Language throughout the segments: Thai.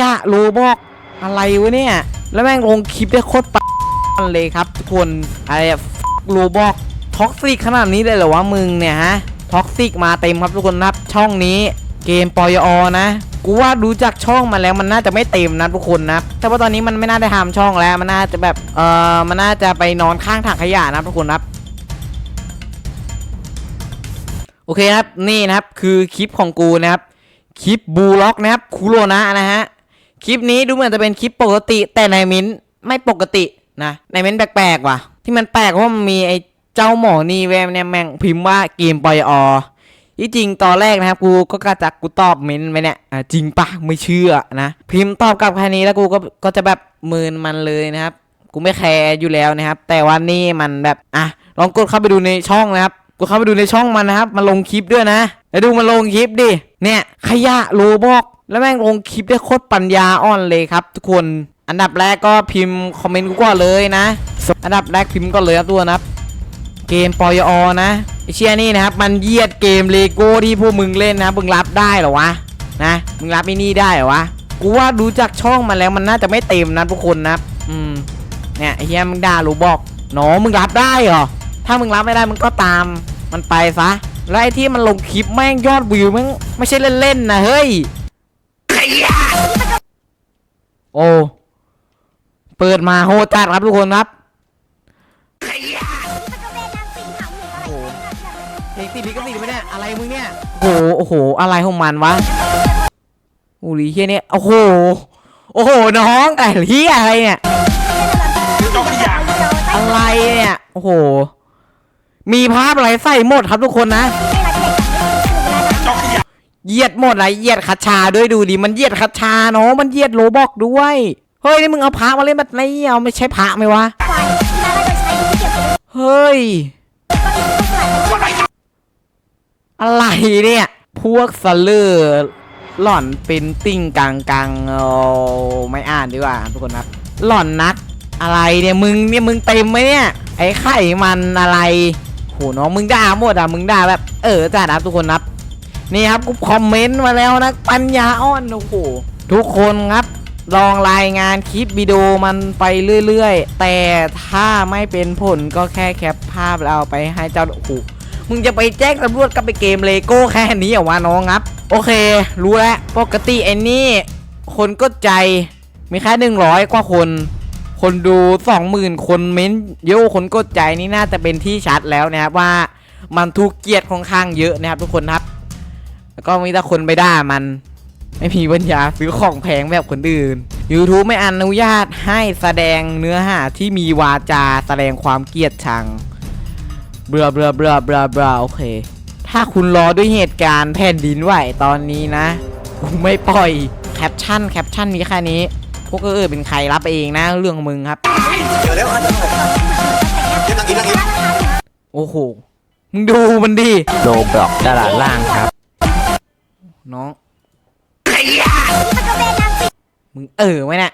ยะโลบอกอะไรวะเนี่ย แล้วแม่งลงคลิปได้โคตรปันเลยครับ ทุกคนอะไรอะโลบอกท็อกซิกขนาดนี้เลยเหรอวะมึงเนี่ยฮะท็อกซิกมาเต็มครับทุกคนครับช่องนี้เกมปอยอนะ กูว่าดูจากช่องมาแล้วมันน่าจะไม่เต็มนะทุกคนนะแต่ว่าตอนนี้มันไม่น่าได้ทำช่องแล้ว มันน่าจะแบบเออมันน่าจะไปนอนข้างถังขยะนะทุกคนครับโอเคครับนี่นะครับคือคลิปของกูนะครับคลิปบูล็อกนะครับคูโรนะนะฮะ คลิปนี้ดูเหมือนจะเป็นคลิปปกติ แต่ในมิ้นไม่ปกตินะในมิ้นแปลกๆว่ะ ที่มันแปลกเพราะมันมีไอ้เจ้าหมอนี่แวมเนี่ยแม่งพิมพ์ว่าเกมปอยอที่จริงตอนแรกนะครับกูก็กระจักกูตอบมิ้นไปเนี่ยจริงปะไม่เชื่อนะพิมพ์ตอบกลับแค่นี้แล้วกูก็ก็จะแบบมืนมันเลยนะครับ กูไม่แคร์อยู่แล้วนะครับ แต่ว่านี่มันแบบอะลองกดเข้าไปดูในช่องนะครับกดเข้าไปดูในช่องมันนะครับ มันลงคลิปด้วยนะแล้วดูมันลงคลิปดิเนี่ยขยะโลบอก แล้วแม่งลงคลิปได้โคตรปัญญาอ่อนเลยครับ ทุกคน อันดับแรกก็พิมพ์คอมเมนต์กูก่อนเลยนะ อันดับแรกพิมพ์ก่อนเลยครับตัวนะครับ เกมปอยอนะไอเชียนี่นะครับ มันเยียดเกมเลโก้ที่พวกมึงเล่นนะมึงรับได้เหรอวะนะมึงรับไอ้นี่ได้เหรอวะกูว่าดูจากช่องมันแล้วมันน่าจะไม่เต็มนะทุกคนนะอืมเนี่ยไอเฮียมึงด่ารู้บอกหนอมึงรับได้เหรอถ้ามึงรับไม่ได้มึงก็ตามมันไปซะแล้วไอที่มันลงคลิปแม่งยอดวิวแม่งไม่ใช่เล่นๆนะเฮ้ย โอ้เปิดมาโหดจัดครับทุกคนครับโอ้โหเพลงติดลิขสิทธิ์ไหมเนี่ยอะไรมึงเนี่ยโอ้โหโอ้โหอะไรของมันวะอูรีเฮียเนี่ยโอ้โหโอ้โหน้องไอ้เฮียอะไรเนี่ยอะไรเนี่ยโอ้โหมีภาพอะไรใส่หมดครับทุกคนนะ เหยียดหมดเลยเหยียดคัชาด้วยดูดิมันเหยียดคัชาเนาะมันเหยียดโลบอกด้วยเฮ้ยนี่มึงเอาพระมาเล่นแบบนี้เอาไม่ใช่พระไหมวะเฮ้ยอะไรเนี่ย พวกสเลอร์หล่อนเป็นติ่งกลางกลางๆเอาไม่อ่านดีกว่าทุกคนครับหล่อนนัก อะไรเนี่ยมึงเนี่ยมึงเต็มไหมเนี่ยไอ้ไข่มันอะไรโหน้องมึงด่าหมดอะมึงด่าแบบ เออจ้านะทุกคนครับ นี่ครับกูคอมเมนต์มาแล้วนะปัญญาอ่อนโอ้โหทุกคนครับลองรายงานคลิปวิดีโอมันไปเรื่อยๆ แต่ถ้าไม่เป็นผลก็แค่แคปภาพแล้วเอาไปให้เจ้าโอ้โหมึงจะไปแจ้งตำรวจกับไปเกมเลโก้แค่นี้เหรอวะน้องครับ โอเค รู้แล้วปกติไอ้นี่คนก็ใจมีแค่หนึ่งร้อยกว่าคน คนดูสองหมื่นคนเม้นเยอะคนกดใจนี่น่าจะเป็นที่ชัดแล้วนะครับว่ามันถูกเกลียดค่อนข้างเยอะนะครับทุกคนครับ แล้วก็มีแต่คนไปด่ามัน ไม่มีปัญญาซื้อของแพงแบบคนอื่น YouTube ไม่อนุญาตให้แสดงเนื้อหาที่มีวาจาแสดงความเกลียดชัง เบลอเบลอเบลอเบลอเบลอโอเค ถ้าคุณรอด้วยเหตุการณ์แผ่นดินไหวตอนนี้นะกูไม่ปล่อยแคปชั่นแคปชั่นมีแค่นี้ พวกเออเป็นใครรับเองนะ เรื่องมึงครับ โอ้โห มึงดูมันดิโลบล็อกตลาดล่างครับ น้องมึงเออไหมเนี่ย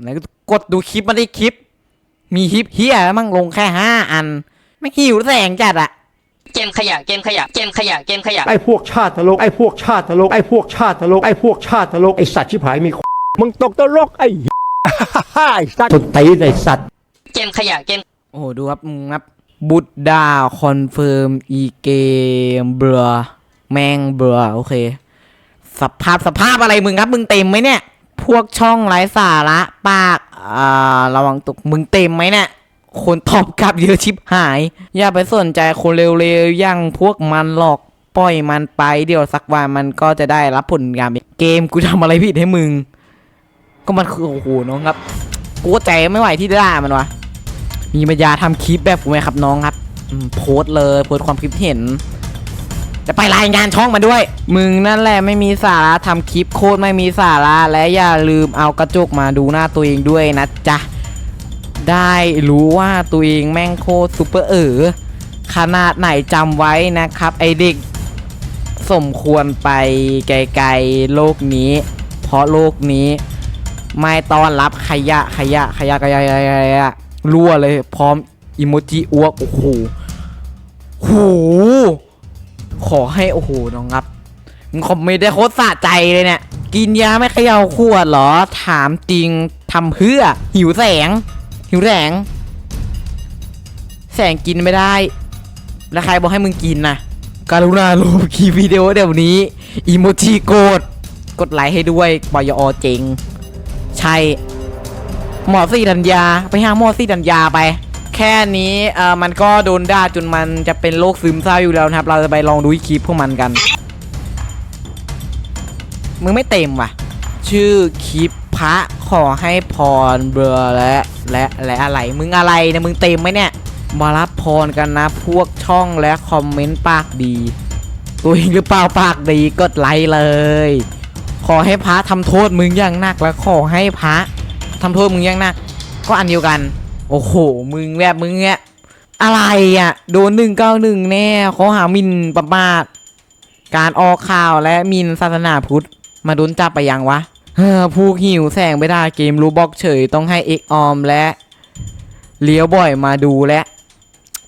ไหนก็กดดูคลิปมาได้คลิป มีคลิปเฮียแล้วมั่งลงแค่ห้าอัน ไม่หิวแสงจัดอะเกมขยะเกมขยะเกมขยะเกมขยะไอ้พวกชาติตลกไอ้พวกชาติตลกไอ้พวกชาติตลกไอ้พวกชาติตลกไอ้สัตว์ชิบหายมีมึงตกตลกไอ้ไอ้สัตว์ตนตีนไอ้สัตว์เกมขยะเกมโอ้โหดูครับมึงครับบุตดาคอนเฟิร์มอีเกมเบลอ แมงเบลอโอเค สภาพสภาพอะไรมึงครับ มึงเต็มไหมเนี่ย พวกช่องไร้สาระปากอ่าระวังตกมึงเต็มไหมเนี่ยคนตอบกลับเยอะชิบหาย อย่าไปสนใจคนเร็วๆอย่างพวกมันหรอกปล่อยมันไปเดี๋ยวสักวันมันก็จะได้รับผลงานเกมกูทำอะไรผิดให้มึง ก็มันคือโอ้โหน้องครับกูใจไม่ไหวที่ด่ามันวะมีปัญญาทำคลิปแบบกูไหมครับน้องครับโพสเลยโพสความคิดเห็น จะไปรายงานช่องมาด้วย มึงนั่นแหละไม่มีสาระทำคลิปโคตรไม่มีสาระและอย่าลืมเอากระจกมาดูหน้าตัวเองด้วยนะจ๊ะ ได้รู้ว่าตัวเองแม่งโคตรซูเปอร์เออขนาดไหนจำไว้นะครับ ไอเด็ก สมควรไปไกลๆโลกนี้ เพราะโลกนี้ ไม่ต้อนรับขยะขยะขยะขยะขยะขยะรั่วเลยพร้อมอิโมจิอ้วกโอ้โหโห ขอให้โอ้โหน้องครับมึงคอมเมนต์ได้โคตรสะใจเลยเนี่ย กินยาไม่เขย่าขวดเหรอ ถามจริงทำเพื่อ หิวแสง หิวแสง แสงกินไม่ได้ แล้วใครบอกให้มึงกินนะการุณาลบคลิปวิดีโอเดี๋ยวนี้อีโมจิโกดกดไลค์ให้ด้วยบอยอเจงใช่หมอสี่ดัญญาไปหาหมอสี่ดัญญาไป แค่นี้เอ่อมันก็โดนด่าจนมันจะเป็นโรคซึมเศร้าอยู่แล้วนะครับ เราจะไปลองดูคลิปพวกมันกัน มึงไม่เต็มว่ะ ชื่อคลิปพระขอให้พรเบอร์และและและอะไร มึงอะไรเนี่ยมึงเต็มไหมเนี่ย มารับพรกันนะ พวกช่องและคอมเมนต์ปากดี ตัวเองหรือเปล่าปากดีกดไลค์เลย ขอให้พระทำโทษมึงอย่างหนักแล้วขอให้พระทำโทษมึงอย่างหนัก ก็อันเดียวกัน โอ้โห มึงแบบมึงเนี่ยอะไรอะ โดนหนึ่งเก้าหนึ่งแน่เขาหามินประมาทการออกข่าวและมินศาสนาพุทธ มาโดนจับไปยังวะ เฮ้อผู้หิวแสงไม่ได้เกมรู้บอกเฉยต้องให้เอกออมและเลี้ยวบ่อยมาดูและ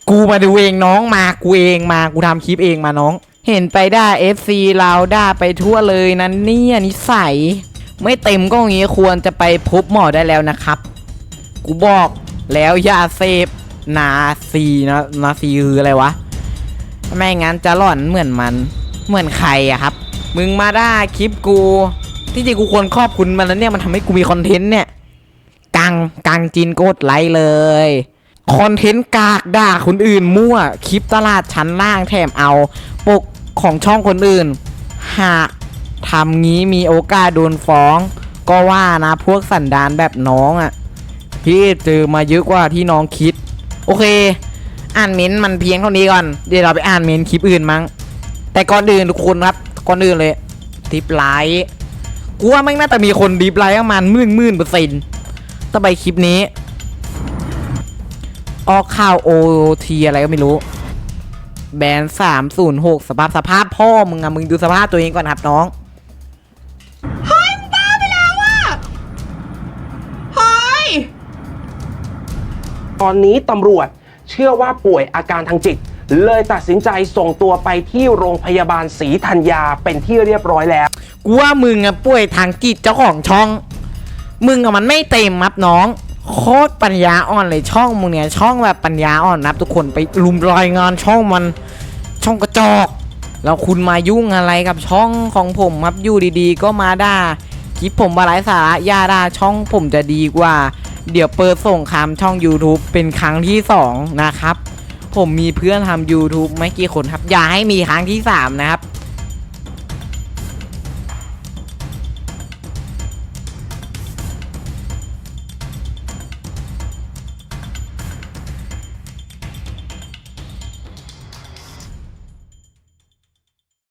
กูมาดูเองน้องมากูเองมากูทำคลิปเองมาน้อง เห็นไปได่า FC เราได่าไปทั่วเลยนั้นเนี่ยนิสัย ไม่เต็มก็อย่างงี้ควรจะไปพบหมอได้แล้วนะครับ กูบอก แล้วอย่าเสพนาซีนะนาซีคืออะไรวะ ไม่งั้นจะหล่อนเหมือนมัน เหมือนใครอะครับ มึงมาได่าคลิปกู ที่จริงกูควรขอบคุณมันแล้วเนี่ยมันทำให้กูมีคอนเทนต์เนี่ย กังกังจินโกดไลค์เลยคอนเทนต์กากด่าคนอื่นมั่ว คลิปตลาดชั้นล่างแถมเอา ปกของช่องคนอื่น หากทำงี้มีโอกาสโดนฟ้อง ก็ว่านะพวกสันดานแบบน้องอะ่ะ พี่เจอมาเยอะกว่าที่น้องคิด โอเค อ่านเมนมันเพียงเท่านี้ก่อนเดี๋ยวเราไปอ่านเมนคลิปอื่นมั้ง แต่ก่อนอื่นทุกคนครับก่อนอื่นเลยดิฟไลท์กูว่าแม่น่าจะมีคนดิฟไลท์ประมาณหมื่นหมื่นเปอร์เซ็นต์ต่อไปคลิปนี้ออกข่าวโอทีอะไรก็ไม่รู้ แบนสามศูนย์หกสภาพสภาพพ่อมึงอะมึงดูสภาพตัวเองก่อนครับน้อง ตอนนี้ตำรวจเชื่อว่าป่วยอาการทางจิต เลยตัดสินใจส่งตัวไปที่โรงพยาบาลศรีธัญญาเป็นที่เรียบร้อยแล้ว กูว่ามึงอะป่วยทางจิตเจ้าของช่อง มึงอะมันไม่เต็มครับน้อง โคตรปัญญาอ่อนเลยช่องมึงเนี่ยช่องแบบปัญญาอ่อนนะครับทุกคนไปลุมรายงานช่องมันช่องกระจอกแล้วคุณมายุ่งอะไรกับช่องของผมครับอยู่ดีๆ ก็มาด่าคลิปผมมาไร้สาระยาด่าช่องผมจะดีกว่า เดี๋ยวเปิดส่งคำช่อง YouTube เป็นครั้งที่สองนะครับ ผมมีเพื่อนทำ YouTube ไม่กี่คนครับ อย่าให้มีครั้งที่ 3 นะครับ